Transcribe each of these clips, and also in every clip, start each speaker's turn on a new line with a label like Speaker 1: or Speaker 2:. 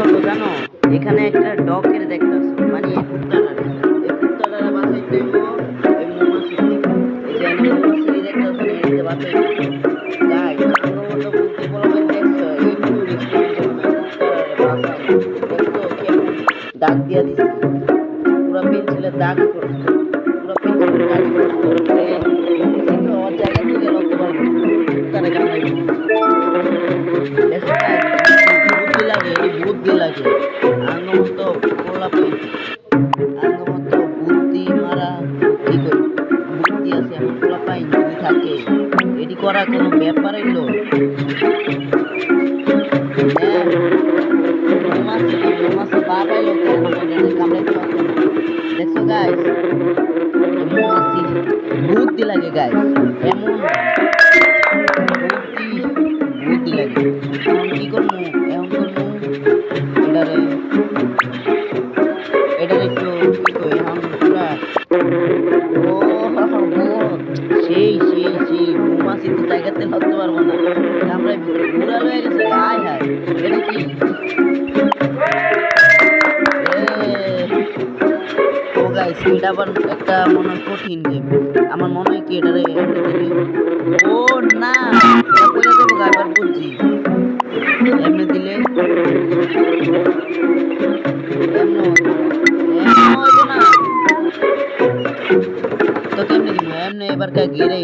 Speaker 1: করব জানো এখানে একটা ডকের দেখতেছো মানে এই কুত্তাটা এই কুত্তাটা বাঁচাইতে হইব এই মৌমাছি থেকে এই যে এখানে দেখতেছো এই যে গাই আমার মতো বুদ্ধি বলবেন দেখছ একটু রিস্কের জন্য কুত্তাটা বাঁচাই দেখছ কেমন দাগ দিয়া দিছে পুরো পেন্সিলের দাগ করছে পুরো পেন্সিলের দাগ করছে জায়গা থেকে রক্ত পারব কামড়াইবো বুদ্ধি লাগে এই একটা মনে হয় কঠিন গেম আমার মনে হয় কি এটা রে ও না বলে দেবো এবার বুঝছি। এমনি দিলে তো কেমনি দিব? এমনি এবার কা গিরে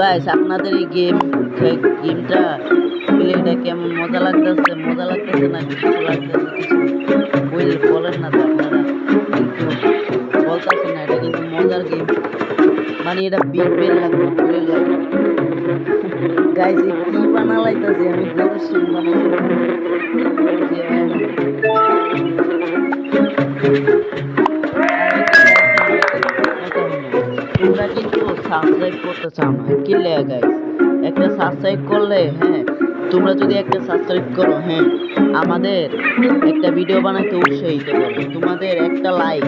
Speaker 1: গাইস আপনাদের এই গেম গেমটা প্লেটা কেমন মজা লাগতেছে? মজা লাগতেছে না কিছু লাগতেছে? কিছু বল বলেন না তো আপনারা। কিন্তু বলতেছে না, এটা কিন্তু মজার গেম মানে এটা বিগ বেল লাগবে বলে লাগবে। গাইস কি বানালাইতেছে আমি গরু সিং তোমরা সাবস্ক্রাইব করতে চাও না, কি লেগে গাইস একটা সাবস্ক্রাইব করলে হ্যাঁ তোমরা যদি একটা সাবস্ক্রাইব করো হ্যাঁ আমাদের একটা ভিডিও বানাতে উৎসাহিত করো। তোমাদের একটা লাইক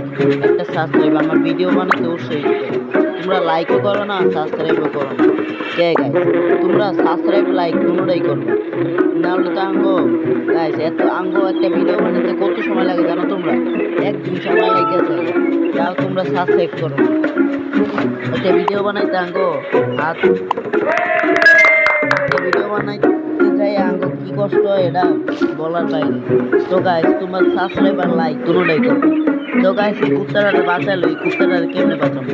Speaker 1: একটা সাবস্ক্রাইব আমার ভিডিও বানাতে উৎসাহিত করে। তোমরা লাইকও করো না সাবস্ক্রাইবও করো না। কে গাইস তোমরা সাবস্ক্রাইব লাইক দুটোটাই না। হলে তো আঙ্গ গাইস এত আঙ্গ একটা ভিডিও বানাতে কত সময় লাগে জানো তোমরা? একদিন সময় লেগে যায়। তাও তোমরা সাবস্ক্রাইব করো একটা ভিডিও বানাইতে আঙ্গ, হাত। ভিডিও বানাইতে যাই আঙ্গ, কি কষ্ট এটা বলার বাইরে। তো গাইস তোমার সাবস্ক্রাইব আর লাইক দুটোটাই করবে তো গাইস এই কুত্তাটারে বাঁচালো, এই কুত্তাটারে কেমনে বাঁচাবো?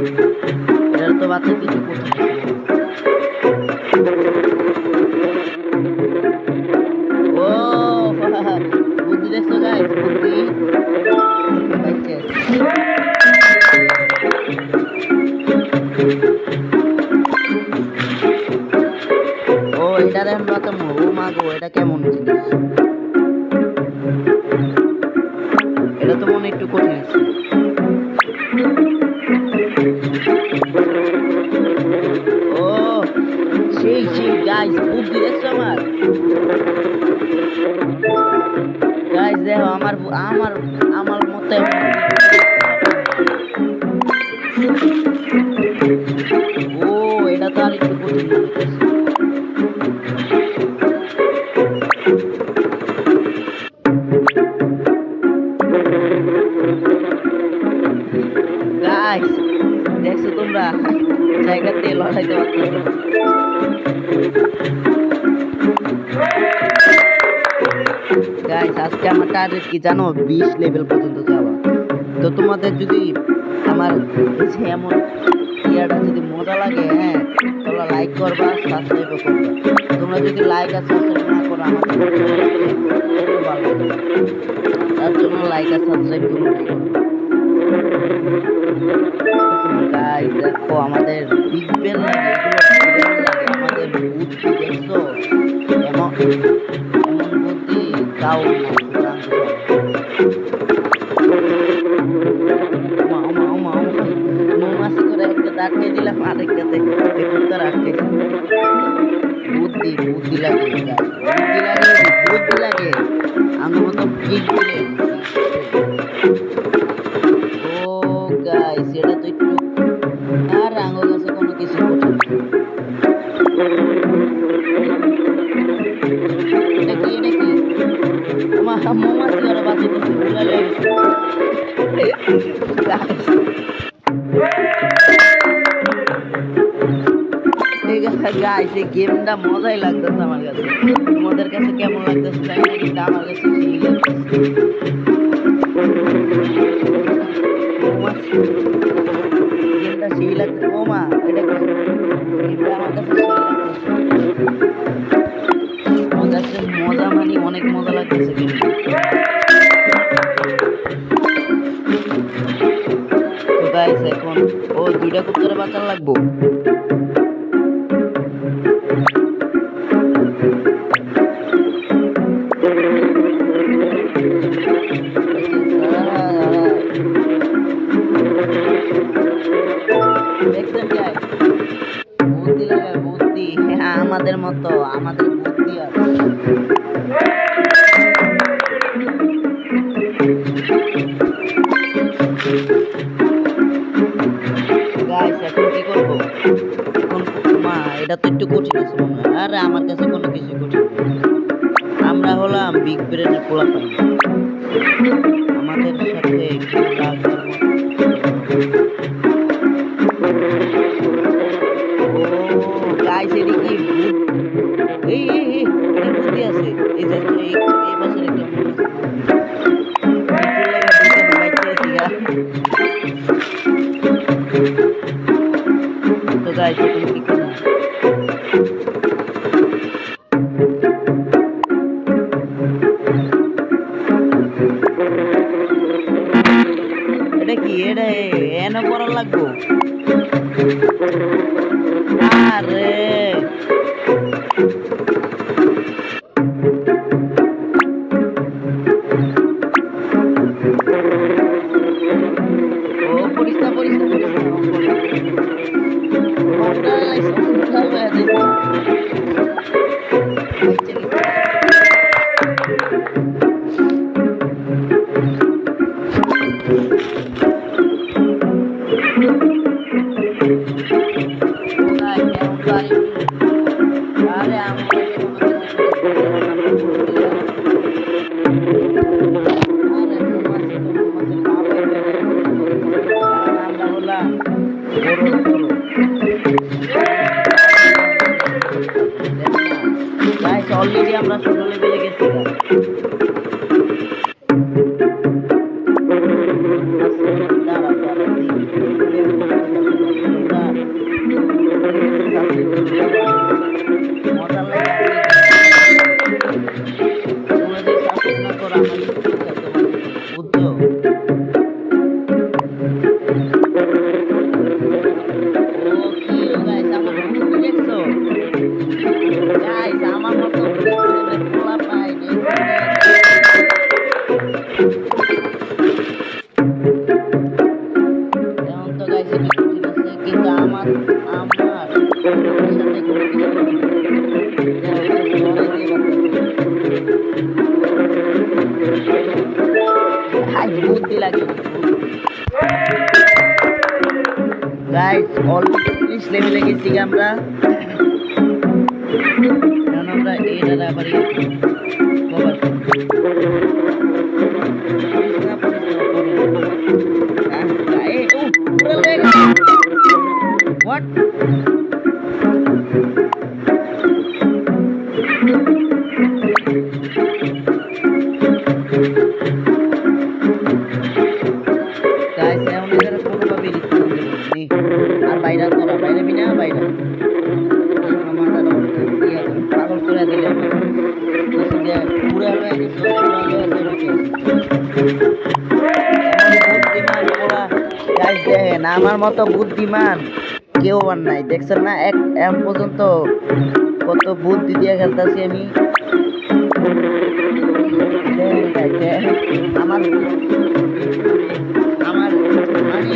Speaker 1: এটার তো বাচ্চা কিছু করতে সেই সেই গাইস বুদ্ধি দেখছ আমার? গাইস দেখো, আমার আমার আমার মতে ও, এটা তো আর একটু লড়াইতে পারছ না। গাইস আজকে আমার টার্গেট কি জানো বিশ লেভেল পর্যন্ত যাওয়া তো তোমাদের যদি আমার এমন ইয়াটা যদি মজা লাগে হ্যাঁ তোমরা লাইক করবা সাবস্ক্রাইবও করবা তোমরা যদি লাইক আর সাবস্ক্রাইব না করো না। তার জন্য লাইক আর সাবস্ক্রাইব করুন ভাই, দেখো, আমাদের বিগ আমাদের তাও মৌমাছি করে একটা দাঁড়কে দিলাম আরেকটাতে একটা বুদ্ধি বুদ্ধি বুদ্ধি লাগে বুদ্ধি লাগে ও গাইস এটা গেমটা মজাই লাগতেছে আমার কাছে। তোমাদের কাছে কেমন লাগতেছে? তাই আমার কাছে আসলে আমার কাছে কোনো কিছু করি আমরা হলাম বিগ ব্রেনের পোলাপান। আমাদের সাথে গাইস এটি এই আছে। এই 不 অলরেডি আমরা ছোট লেভেলে গেছি উদ্যোগ বুদ্ধি লাগে গাইস অল্প চল্লিশ লেভেলে গেছি আমরা আমরা এটা আবার আমার মতো বুদ্ধিমান কেউ আর নাই। দেখছেন না, এক এম পর্যন্ত কত বুদ্ধি দিয়ে খেলতেছি আমি। আমার মানে মানে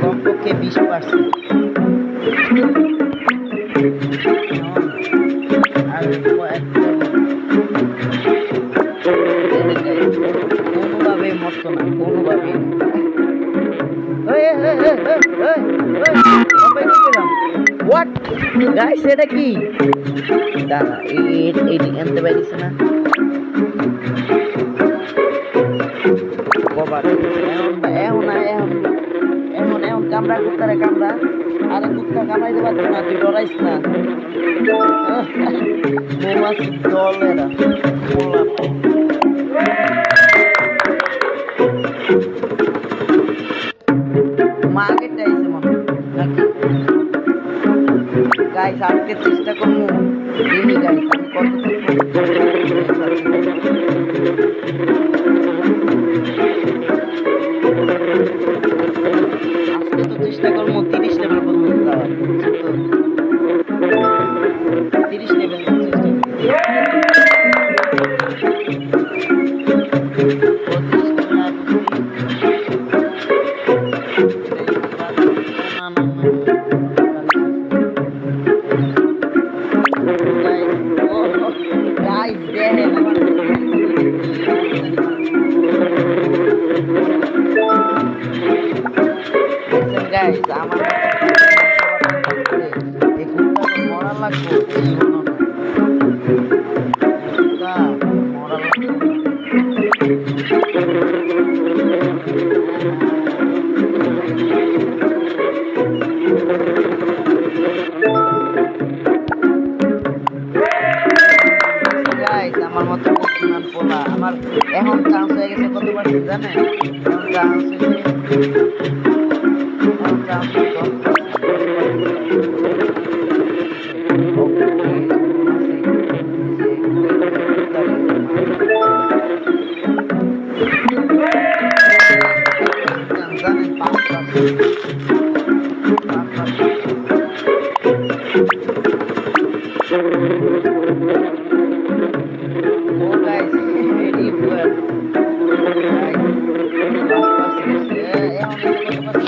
Speaker 1: কমপক্ষে বিশ পার্সেন্ট। Kamera, গাইস আজকে চেষ্টা করব দেখি গাইস আমি কত লাগবে। আমার মতো আমার এখন চান্স হয়ে গেছে কত পার্সেন্ট জানেন? এখন চান্স Thank you.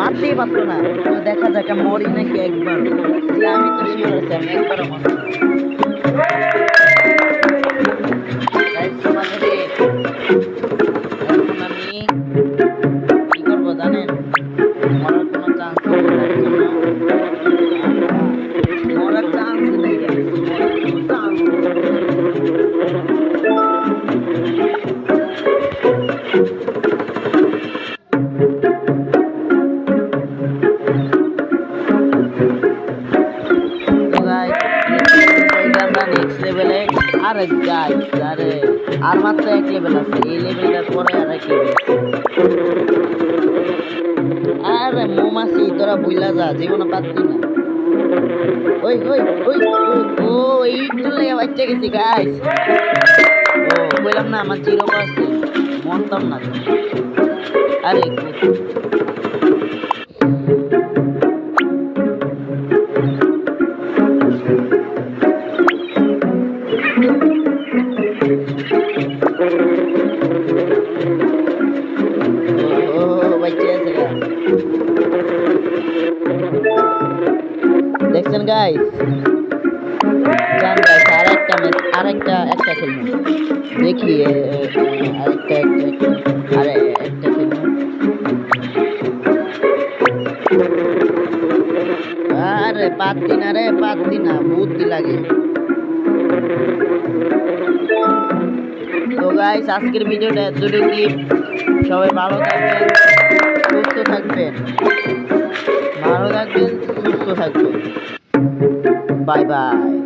Speaker 1: মারতেই পারতো না। তো দেখা যাক মরি নাকি একবার। আমি তো শিওর আছি, আমি একবারও মরবো আর গাইস আরে আর মাত্র এক লেভেল আছে, এই লেভেলটার পরে আর এক লেভেল আরে মৌমাছি, তোরা বুইলা যা, জীবনে পাচ্ছি না। ওই ওই ওই, ও, এই তো লেগে বাচ্চা গেছি গাইস ও, বললাম না, আমার জিরো আছে মরতাম না। আরে খেলব দেখি আরেকটা, একটা খেলব আরে, পাত্তি না রে, পাত্তি না বুদ্ধি লাগে। তো গাইস আজকের ভিডিওটা এতটুকুই। সবাই ভালো থাকবেন, সুস্থ থাকবেন। ভালো থাকবেন, সুস্থ থাকবেন। Bye bye.